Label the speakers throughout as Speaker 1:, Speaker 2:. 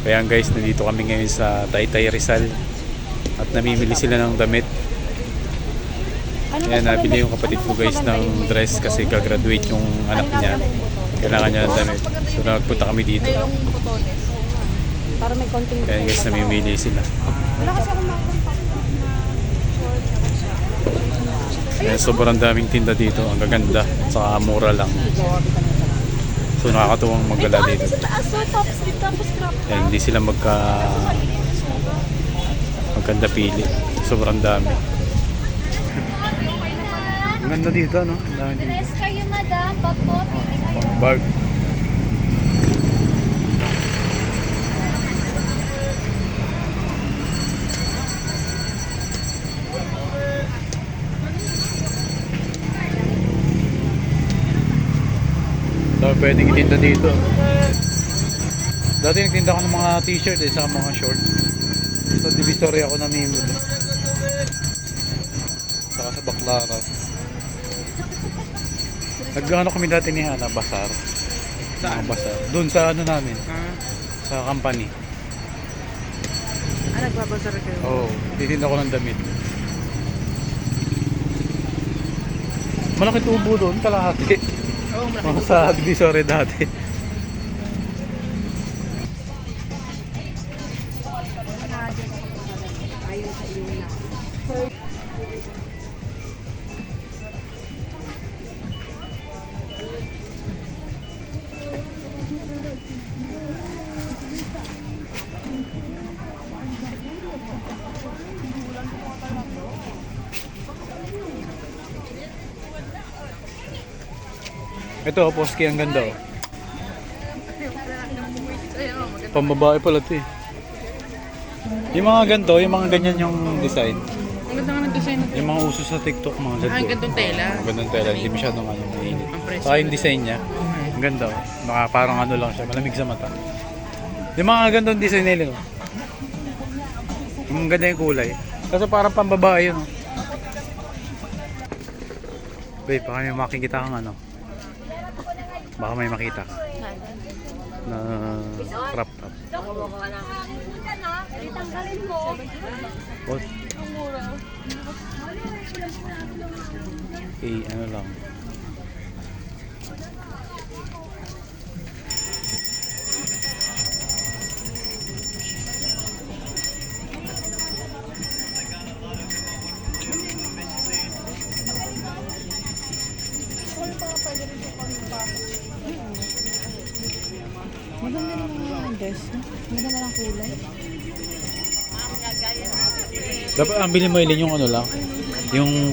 Speaker 1: Kaya guys, nandito kami ngayon sa Taytay Rizal at namimili sila ng damit.
Speaker 2: Ano mas
Speaker 1: nabili yung kapatid
Speaker 2: ano
Speaker 1: ko
Speaker 2: mas
Speaker 1: guys ng dress kasi gagraduate yung anak niya. Kailangan niya ng damit. So nagpunta kami dito.
Speaker 2: Para may konting
Speaker 1: Kaya guys, namimili sila.
Speaker 2: Wala kasi akong.
Speaker 1: Kaya sobrang daming tinda dito. Ang gaganda. Saka mura lang. So nakakatuwang maggala
Speaker 2: Ito,
Speaker 1: dito.
Speaker 2: sa taas? So, tops dito, tapos crop top.
Speaker 1: Hindi sila magka magkanda pili. Sobrang dami. Ang ganda dito, no? Ang dami dito.
Speaker 3: Dress kayo, madam. Pag po, pili kayo.
Speaker 1: Bag. Dami pwedeng itinda dito. Dati nagtinda ko ng mga t-shirt eh, sa mga short. Sa Divisoria ako namimili. Saka sa Baclaran. Nag-ano kami dati ni Hana, Basar. Saan? Basar. Doon sa ano namin, sa company.
Speaker 2: Ah, nagbabasar kayo.
Speaker 1: Oo, oh, titinda ko ng damit. Malaki tubo doon, kalahati. Mga sa Divisoria dati. Ito, Poski, ang ganda oh. Pambabae pala ito eh. Yung mga ganito, yung mga ganyan yung design.
Speaker 2: Ang ganda nga ng design nito.
Speaker 1: Yung mga uso sa TikTok, mga ganito.
Speaker 2: Ah, gandong tela.
Speaker 1: Ang gandang tela, hindi masyadong ano, mainit.
Speaker 2: Ang presko.
Speaker 1: Saka yung design niya, ang ganda oh. Naka, parang ano lang siya, malamig sa mata. Yung mga gandang design nila oh. Yung ganda yung kulay. Kasi parang pambabae yun oh. Babe, baka may makikita kang ano. Baka may makita ka. Na crop top.
Speaker 3: Itanggalin mo.
Speaker 1: What? Eh, ano lang.
Speaker 2: Maganda naman yung dress. no? Maganda ng kulay.
Speaker 1: Dapat ang bilhin mo ilin yung ano lang. Yung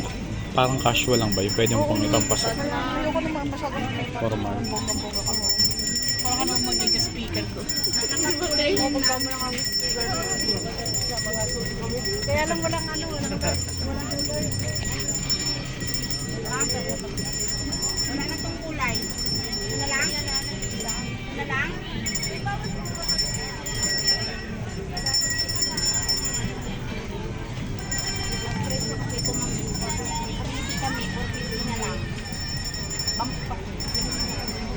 Speaker 1: parang casual lang ba? Yung pwede mo pang itong pasok.
Speaker 2: Ayoko naman masyado ng makeup.
Speaker 1: Formal.
Speaker 2: Bongga-bongga ka mo. Parang ka naman magiging speaker ko. Magbawa mo lang ang speaker ko. Kaya lang walang ano, walang walang color. Wala na tong kulay. Ano lang?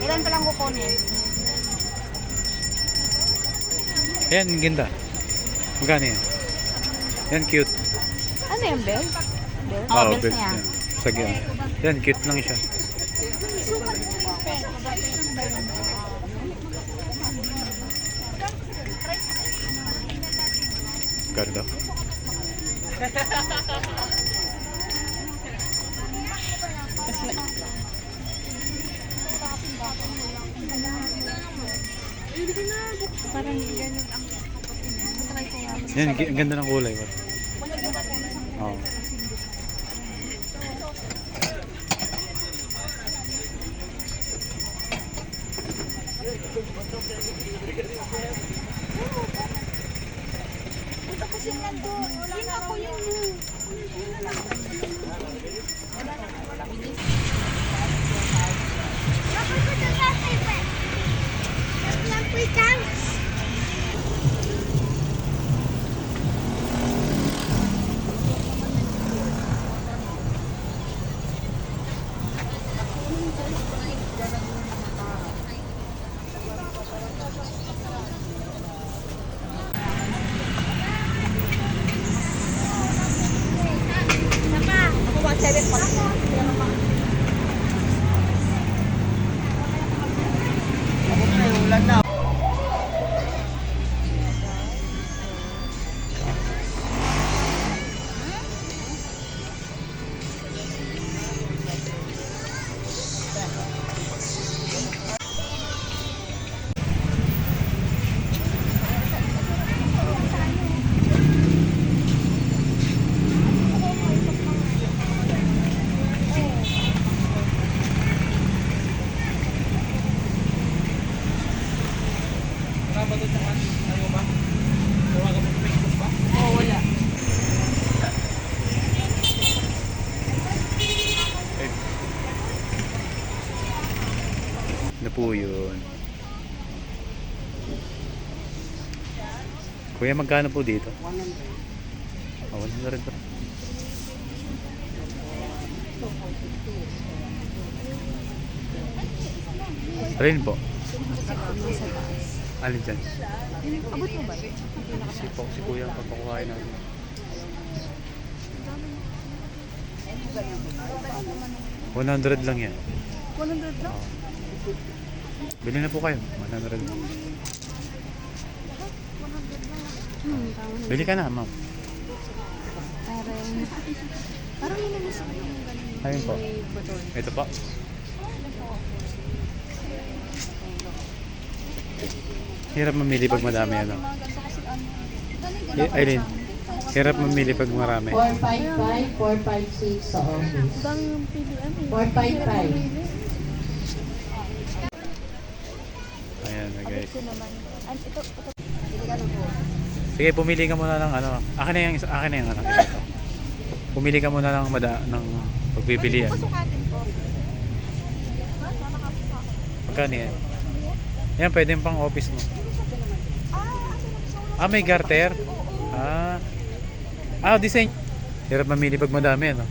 Speaker 3: Ilan pa lang kukunin?
Speaker 1: Ang ganda. Magkano yan? Yan, cute.
Speaker 2: Ano yung bell? Bell?
Speaker 3: Oh,
Speaker 1: Oo,
Speaker 3: bills
Speaker 1: best
Speaker 3: niya.
Speaker 1: yan. Sige. Yan, cute lang siya.
Speaker 2: Parang ganun ang.
Speaker 1: Yan, ang ganda ng kulay. Oo.
Speaker 3: Ito Thank you. Po
Speaker 1: yun. Kuya, magkano po dito? 100. Oh, 100 ba? Alin po? Alin dyan?
Speaker 2: Abot mo ba?
Speaker 1: Si, po, si kuya, papakuhain natin. One hundred lang yan.
Speaker 2: 100 lang?
Speaker 1: Bili na po kayo. 100 lang.
Speaker 2: Hmm, tama na.
Speaker 1: Bili ka na, ma'am.
Speaker 2: Parang... Parang yun ang gusto ko yung ganun.
Speaker 1: Ayun po.
Speaker 2: May butol.
Speaker 1: Ito pa. Hirap mamili pag madami ano. Eh, Aileen, hirap mamili pag marami.
Speaker 4: 455, 456 sa office.
Speaker 2: PBM eh.
Speaker 4: 455.
Speaker 1: Ayan na guys.
Speaker 2: Ito ito, ito.
Speaker 1: Sige, pumili ka muna ng ano. Akin na yung akin na yung ano. Isa to. Pumili ka muna ng mada ng pagpipilian.
Speaker 2: Pasukatin ko.
Speaker 1: Magkano yan? Yan, pwede pang office mo. Ah, may garter? Ah. Ah, design. Hirap mamili pag madami, ano?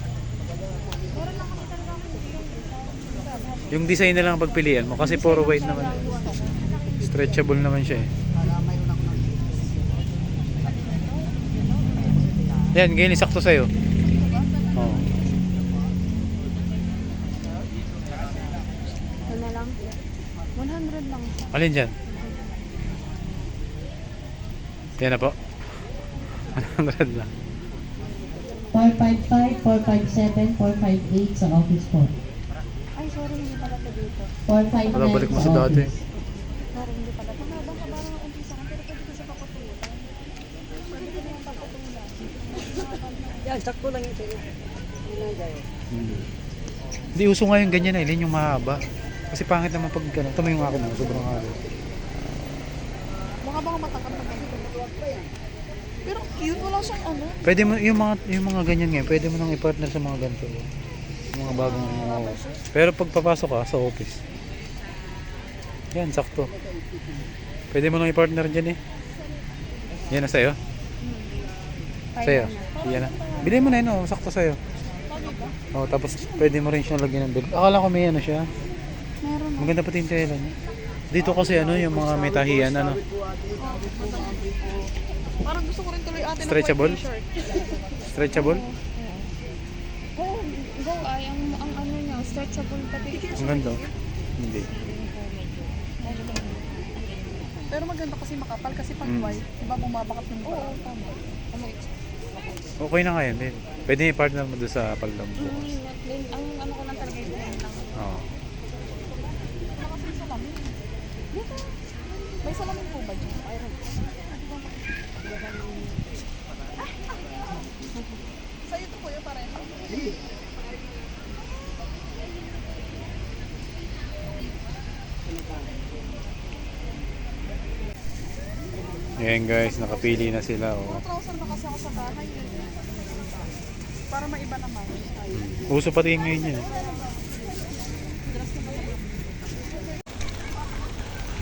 Speaker 1: Yung design na lang ang pagpilian mo kasi puro white naman. Stretchable naman siya eh. Yan, ganyan sakto sa'yo. Oo.
Speaker 2: Ito na lang. 100 lang.
Speaker 1: Alin dyan? Yan na po. 100 lang.
Speaker 4: 455, 457, 458 sa office po.
Speaker 2: Ay, sorry, hindi pala ito dito.
Speaker 4: 459
Speaker 1: Wala, balik mo
Speaker 4: sa
Speaker 1: sa dati.
Speaker 4: office.
Speaker 2: Sorry, hindi pala. Tumabang ka parang ang umpisa ka, pero pwede ko siya paputulan. Pwede ko naman paputulan.
Speaker 5: Yan, sakto lang yun sa'yo.
Speaker 1: Hmm. Hindi uso nga yung ganyan na ilin yung mahaba. Kasi pangit naman pag gano'n. Tama yung akin mo, sobrang halo.
Speaker 2: Mukha bang matangkad na ganito? Pero cute, wala siyang ano.
Speaker 1: Pwede mo, yung mga, yung mga ganyan ngayon, pwede mo nang i-partner sa mga ganito. Yung mga bagong mga Pero pag papasok ka sa office, yan, sakto. Pwede mo nang i-partner dyan eh. Yan na sa'yo. Sa'yo. Yan na. Bili mo na yun, oh, sakto sa'yo. Oh, tapos pwede mo rin siyang lagyan ng bill. Akala ko may ano siya.
Speaker 2: Meron.
Speaker 1: Maganda pati yung tela niya. Dito kasi ano, yung mga may tahiyan, ano.
Speaker 2: Parang gusto ko rin tuloy ate
Speaker 1: Stretchable?
Speaker 2: ng white t-shirt.
Speaker 1: Stretchable.
Speaker 2: Go, go ay ang, ang ano niya, stretchable pati.
Speaker 1: Ang ganda. oh. Hindi.
Speaker 2: Pero maganda kasi makapal kasi pag
Speaker 1: Mm.
Speaker 2: white, di ba bumabakat yung? Oo, tama. Ano,
Speaker 1: Okay na nga yan. eh. Pwede i-partner mo doon sa mo.
Speaker 2: Mm, ang ano ko lang talaga lang.
Speaker 1: Oo.
Speaker 2: Wala kasi salamin. Dito. May salamin po ba dyan? Mayroon. Sa'yo to kuya pareho.
Speaker 1: Ayan guys, nakapili na sila. Oh.
Speaker 2: Trouser na kasi ako sa bahay. eh. Para maiba naman. Ay.
Speaker 1: Uso pati ngayon yan.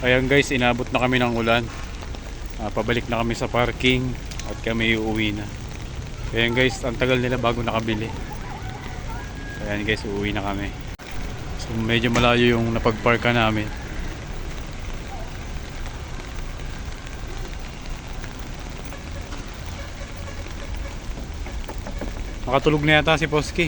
Speaker 1: Ayan guys, inabot na kami ng ulan. Ah, pabalik na kami sa parking at kami uuwi na. Ayan guys, ang tagal nila bago nakabili. Ayan guys, uuwi na kami. So medyo malayo yung napagparka namin. Nakatulog na yata si
Speaker 2: to?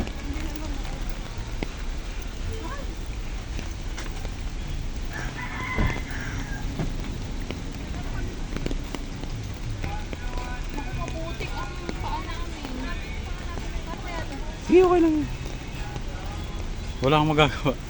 Speaker 1: Sige, okay lang. Wala akong magagawa.